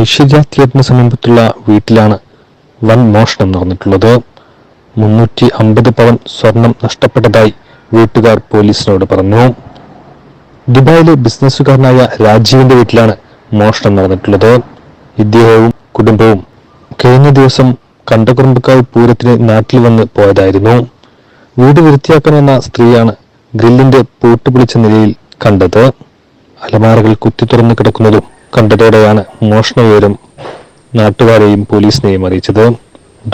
ഐശ്വര്യ തിയേറ്ററിന് സമീപത്തുള്ള വീട്ടിലാണ് വൻ മോഷണം നടന്നിട്ടുള്ളത്. മുന്നൂറ്റി അമ്പത് പവൻ സ്വർണം നഷ്ടപ്പെട്ടതായി വീട്ടുകാർ പോലീസിനോട് പറഞ്ഞു. ദുബായിലെ ബിസിനസ്സുകാരനായ രാജീവിന്റെ വീട്ടിലാണ് മോഷണം നടന്നിട്ടുള്ളത്. ഇദ്ദേഹവും കുടുംബവും കഴിഞ്ഞ ദിവസം കണ്ടകുറുമ്പക്കാവ് പൂരത്തിന് നാട്ടിൽ വന്ന് പോയതായിരുന്നു. വീട് വൃത്തിയാക്കാൻ വന്ന സ്ത്രീയാണ് ഗ്രില്ലിന്റെ പൂട്ടുപിടിച്ച നിലയിൽ കണ്ടത്. അലമാറകൾ കുത്തി തുറന്നു കിടക്കുന്നതും കണ്ടതോടെയാണ് മോഷണ വിവരം നാട്ടുകാരെയും പോലീസിനെയും അറിയിച്ചത്.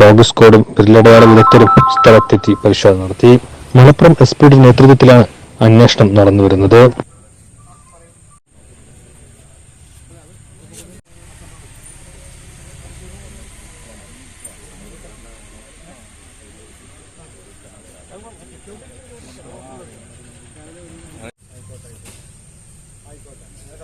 ഡോഗ് സ്ക്വാഡും വിരലടയാള വിദഗ്ധരും സ്ഥലത്തെത്തി പരിശോധന നടത്തി. മലപ്പുറം എസ് പിയുടെ നേതൃത്വത്തിലാണ് അന്വേഷണം നടന്നുവരുന്നത്.